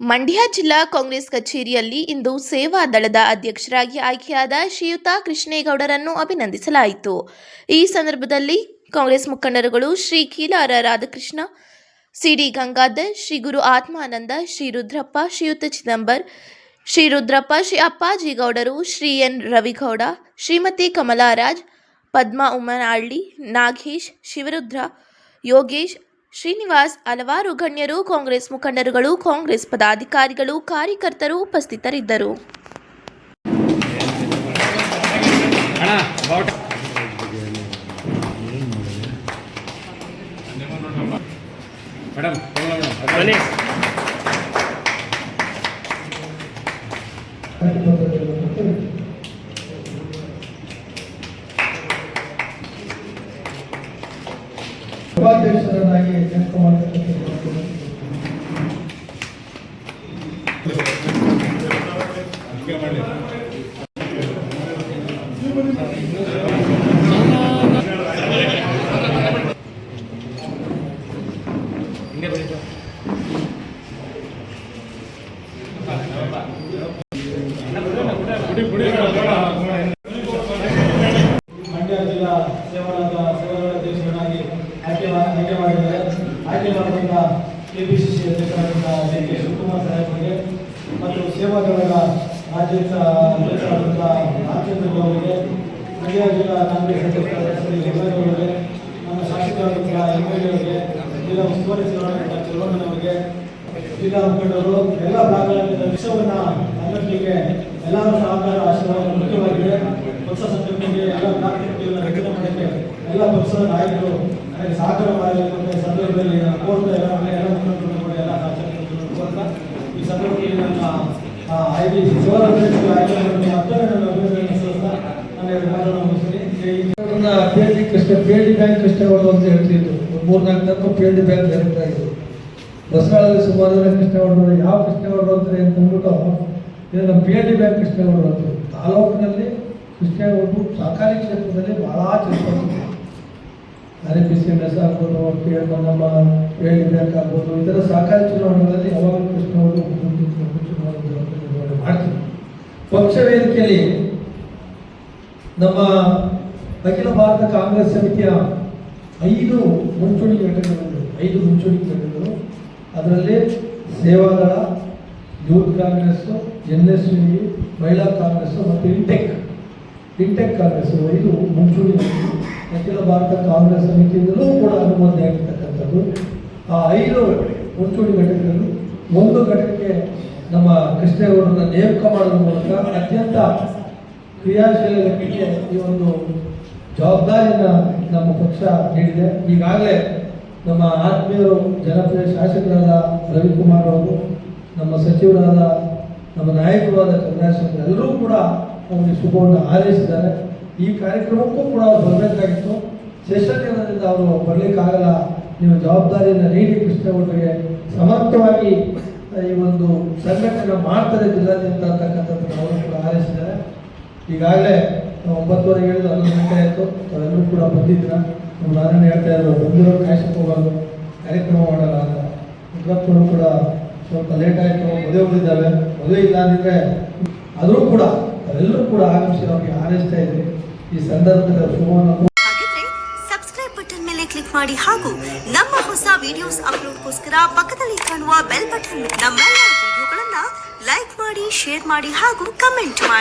ಮಂಡ್ಯ ಜಿಲ್ಲಾ ಕಾಂಗ್ರೆಸ್ ಕಚೇರಿಯಲ್ಲಿ ಇಂದು ಸೇವಾ ದಳದ ಅಧ್ಯಕ್ಷರಾಗಿ ಆಯ್ಕೆಯಾದ ಶ್ರೀಯುತ ಕೃಷ್ಣೇಗೌಡರನ್ನು ಅಭಿನಂದಿಸಲಾಯಿತು. ಈ ಸಂದರ್ಭದಲ್ಲಿ ಕಾಂಗ್ರೆಸ್ ಮುಖಂಡರುಗಳು ಶ್ರೀ ಕೀಲಾರ ರಾಧಾಕೃಷ್ಣ, ಸಿಡಿ ಗಂಗಾಧರ್, ಶ್ರೀ ಗುರು ಆತ್ಮಾನಂದ, ಶ್ರೀ ರುದ್ರಪ್ಪ, ಶ್ರೀಯುತ ಚಿದಂಬರ್, ಶ್ರೀ ರುದ್ರಪ್ಪ, ಶ್ರೀ ಅಪ್ಪಾಜಿ ಗೌಡರು, ಶ್ರೀ ಎನ್. ರವಿಗೌಡ, ಶ್ರೀಮತಿ ಕಮಲಾರಾಜ್, ಪದ್ಮಾ ಉಮ್ಮನಹಳ್ಳಿ ನಾಗೇಶ್, ಶಿವರುದ್ರ, ಯೋಗೇಶ್ ಶ್ರೀನಿವಾಸ್ ಹಲವಾರು ಗಣ್ಯರು ಕಾಂಗ್ರೆಸ್ ಮುಖಂಡರುಗಳು ಕಾಂಗ್ರೆಸ್ ಪದಾಧಿಕಾರಿಗಳು ಕಾರ್ಯಕರ್ತರು ಉಪಸ್ಥಿತರಿದ್ದರು. ಮೇಡಮ್ ಮಂಡ್ಯ ಜಿಲ್ಲಾ ಸೇವಾದ ಸೇವಾ ಆಯ್ಕೆ ಆಯ್ಕೆ ಮಾಡಿದ್ದಾರೆ. ಆಯ್ಕೆ ಮಾಡಿದ ಕೆಪಿಸಿಸಿ ಅಧ್ಯಕ್ಷರಾದಂಥ ಡಿ ಕೆ ಶಿವಕುಮಾರ್ ಮತ್ತು ಸೇವಾದಳದ ರಾಜ್ಯ ರಾಜೇಂದ್ರ ರಾಮಚಂದ್ರ ಮಂಡ್ಯ ಜಿಲ್ಲಾ ಕಾಂಗ್ರೆಸ್ ಅವರಿಗೆ ನಮ್ಮ ಶಾಸಕರಾದಂಥ ಎಂ ಎಲ್ ಅವರಿಗೆ ಜಿಲ್ಲಾ ಉಸ್ತುವಾರಿ ಎಲ್ಲ ಭಾಗಗಳಿಂದ ವಿಷಯವನ್ನು ಸಂಘಟನೆಗೆ ಎಲ್ಲರ ಸಹಕಾರ ಮುಖ್ಯವಾಗಿದೆ ಪಕ್ಷ ಸಂಘಟನೆಗೆ ಎಲ್ಲ ಬ್ಲಾಕ್ ಕಮಿಟಿಯನ್ನು ರಚನೆ ಮಾಡೋಕ್ಕೆ ಎಲ್ಲ ಪಕ್ಷದ ನಾಯಕರು ನನಗೆ ಸಹಕಾರ ಮಾಡಬೇಕು ಸಂದರ್ಭದಲ್ಲಿ ಕೋರ್ತಾ ಎಲ್ಲ ಎಲ್ಲ ಕೂಡ ಎಲ್ಲ ಈ ಸಂದರ್ಭದಲ್ಲಿ ನನ್ನ ಐದು ಆಯ್ಕೆ ಶಿವರ ಮತ್ತು ಆಯ್ಕೆ ಮತ್ತೊಮ್ಮೆ ನನ್ನ Hind. P L D Krishna P L D bank Krishnagowda ಅಂತ ಹೇಳ್ತಿದ್ರು. ಮೂರ್ನಾಲ್ಕು ತನಕ P L D bank director ಇದ್ರು ಬಸವಳದಲ್ಲಿ ಸುಮಾರು ಜನ ಕೃಷ್ಣಗೌಡರು ಯಾವ ಕೃಷ್ಣಗೌಡರು ಅಂತಾರೆ ಅಂತ ಅಂದ್ಬಿಟ್ಟು ಇದನ್ನು ಪಿ ಎಲ್ ಡಿ ಬ್ಯಾಂಕ್ ಕೃಷ್ಣಗೌಡರು ಅಂತ ತಾಲೂಕಿನಲ್ಲಿ ಕೃಷ್ಣಗೌಡರು ಸಹಕಾರಿ ಕ್ಷೇತ್ರದಲ್ಲಿ ಬಹಳ ಚರ್ಚೆ ಅದೇ ಬಿ ಸಿ ಎಂ ಎಸ್ ಆಗ್ಬೋದು ಪಿ ಎಲ್ ನಮ್ಮ ಪಿ ಎಲ್ ಡಿ ಬ್ಯಾಂಕ್ ಆಗ್ಬೋದು ಥರ ಸಹಕಾರಿ ಚುನಾವಣೆಗಳಲ್ಲಿ ಯಾವಾಗಲೂ ಕೃಷ್ಣಗೌಡರು ಚುನಾವಣೆ ಮಾಡ್ತೀವಿ ಪಕ್ಷ ವೇದಿಕೆಯಲ್ಲಿ ನಮ್ಮ ಅಖಿಲ ಭಾರತ ಕಾಂಗ್ರೆಸ್ ಸಮಿತಿಯ ಐದು ಮುಂಚೂಣಿ ಘಟಕಗಳು, ಐದು ಮುಂಚೂಣಿ ಘಟಕಗಳು. ಅದರಲ್ಲಿ Sevadal youth Congress, N S V Mahila Congress ಮತ್ತು ಇಂಟೆಕ್ ಇಂಟೆಕ್ ಕಾಂಗ್ರೆಸ್ ಐದು ಮುಂಚೂಣಿ. ಅಖಿಲ ಭಾರತ ಕಾಂಗ್ರೆಸ್ ಸಮಿತಿಯಿಂದಲೂ ಕೂಡ ಅನುಮೋದನೆ ಆಗಿರ್ತಕ್ಕಂಥದ್ದು. ಆ ಐದು ಮುಂಚೂಣಿ ಘಟಕಗಳು, ಒಂದು ಘಟಕಕ್ಕೆ ನಮ್ಮ ಕೃಷ್ಣೇಗೌಡರನ್ನ ನೇಮಕ ಮಾಡೋದ್ರ ಮೂಲಕ ಅತ್ಯಂತ ಕ್ರಿಯಾಶೀಲ ಈ ಒಂದು ಜವಾಬ್ದಾರಿಯನ್ನ ನಮ್ಮ ಪಕ್ಷ ನೀಡಿದೆ. ಈಗಾಗಲೇ ನಮ್ಮ ಆತ್ಮೀಯರು, ಜನಪ್ರಿಯ ಶಾಸಕರಾದ ರವಿಕುಮಾರ್ ಅವರು, ನಮ್ಮ ಸಚಿವರಾದ ನಮ್ಮ ನಾಯಕರಾದ ಚಂದ್ರಶೇಖರ್ ಎಲ್ಲರೂ ಕೂಡ ಅವರಿಗೆ ಶುಭವನ್ನು ಹಾರೈಸಿದ್ದಾರೆ. ಈ ಕಾರ್ಯಕ್ರಮಕ್ಕೂ ಕೂಡ ಅವರು ಬರಬೇಕಾಗಿತ್ತು. ಸೆಷನ್ ಅವರು ಬರಲಿಕ್ಕಾಗಲ್ಲ. ನೀವು ಜವಾಬ್ದಾರಿಯನ್ನು ನೀಡಿ ಕೃಷ್ಣಗೌಡರಿಗೆ ಸಮರ್ಥವಾಗಿ ಈ ಒಂದು ಸಂಘಟನೆ ಮಾಡ್ತಾರೆ ಜಿಲ್ಲಾದ್ಯಂತ ಅಂತಕ್ಕಂಥದ್ದು ಅವರು ಕೂಡ ಹಾರೈಸಿದ್ದಾರೆ. ಈಗಾಗಲೇ ಒಂಬತ್ತುವರೆಗೆ ಹೇಳಿದ ಹನ್ನೊಂದು ಗಂಟೆ ಆಯಿತು. ತಾವೆಲ್ಲರೂ ಕೂಡ ಬಂದಿದ್ದೀರ? ನಮ್ಮ ನಾರಾಯಣ ಹೇಳ್ತಾ ಇದ್ರು ಬಂದಿರೋ ಕ್ಯಾಶಕ್ಕೆ ಹೋಗೋದು ಕಾರ್ಯಕ್ರಮ ಮಾಡೋಲ್ಲ ಅಂತ. ಇವತ್ತು ಕೂಡ ಸ್ವಲ್ಪ ಲೇಟ್ ಆಯಿತು, ಮದುವೆ ಉಳಿದಾವೆ ಮದುವೆ ಇಲ್ಲ ಅಂದಿದ್ರೆ ಆದರೂ ಕೂಡ ತಾವೆಲ್ಲರೂ ಕೂಡ ಆಗಮಿಸಿ ಅವ್ರಿಗೆ ಹಾರೈಸ್ತಾ ಇದ್ವಿ. ಈ ಸಂದರ್ಭದ ಶುಭವನ್ನು ಬಟನ್ ಮೇಲೆ ಕ್ಲಿಕ್ ಮಾಡಿ ಹಾಗೂ ನಮ್ಮ ಹೊಸ ವಿಡಿಯೋಸ್ ಅಪ್ಲೋಡ್ಗೋಸ್ಕರ ಪಕ್ಕದಲ್ಲಿ ಕಾಣುವ ಬೆಲ್ ಬಟನ್ ನಮ್ಮ ವಿಡಿಯೋಗಳನ್ನ ಲೈಕ್ ಮಾಡಿ ಶೇರ್ ಮಾಡಿ ಹಾಗೂ ಕಮೆಂಟ್ ಮಾಡಿ.